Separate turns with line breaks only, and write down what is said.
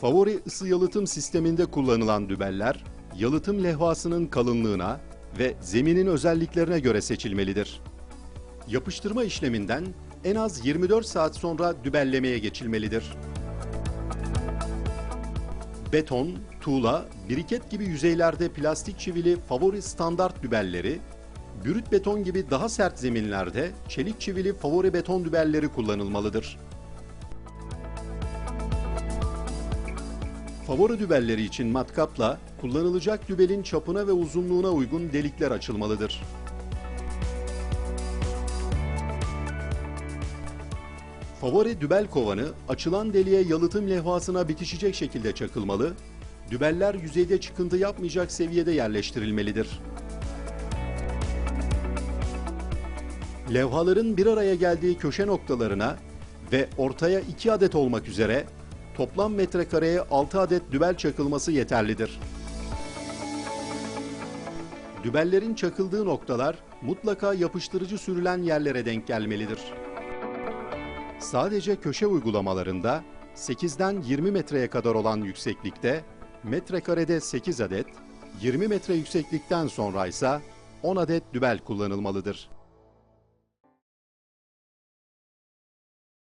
Favori ısı yalıtım sisteminde kullanılan dübeller, yalıtım levhasının kalınlığına ve zeminin özelliklerine göre seçilmelidir. Yapıştırma işleminden en az 24 saat sonra dübellemeye geçilmelidir. Beton, tuğla, biriket gibi yüzeylerde plastik çivili favori standart dübelleri, brüt beton gibi daha sert zeminlerde çelik çivili favori beton dübelleri kullanılmalıdır. Favori dübelleri için matkapla kullanılacak dübelin çapına ve uzunluğuna uygun delikler açılmalıdır. Favori dübel kovanı açılan deliğe yalıtım levhasına bitişecek şekilde çakılmalı, dübeller yüzeyde çıkıntı yapmayacak seviyede yerleştirilmelidir. Levhaların bir araya geldiği köşe noktalarına ve ortaya 2 adet olmak üzere toplam metrekareye 6 adet dübel çakılması yeterlidir. Dübellerin çakıldığı noktalar mutlaka yapıştırıcı sürülen yerlere denk gelmelidir. Sadece köşe uygulamalarında 8'den 20 metreye kadar olan yükseklikte metrekarede 8 adet, 20 metre yükseklikten sonra ise 10 adet dübel kullanılmalıdır.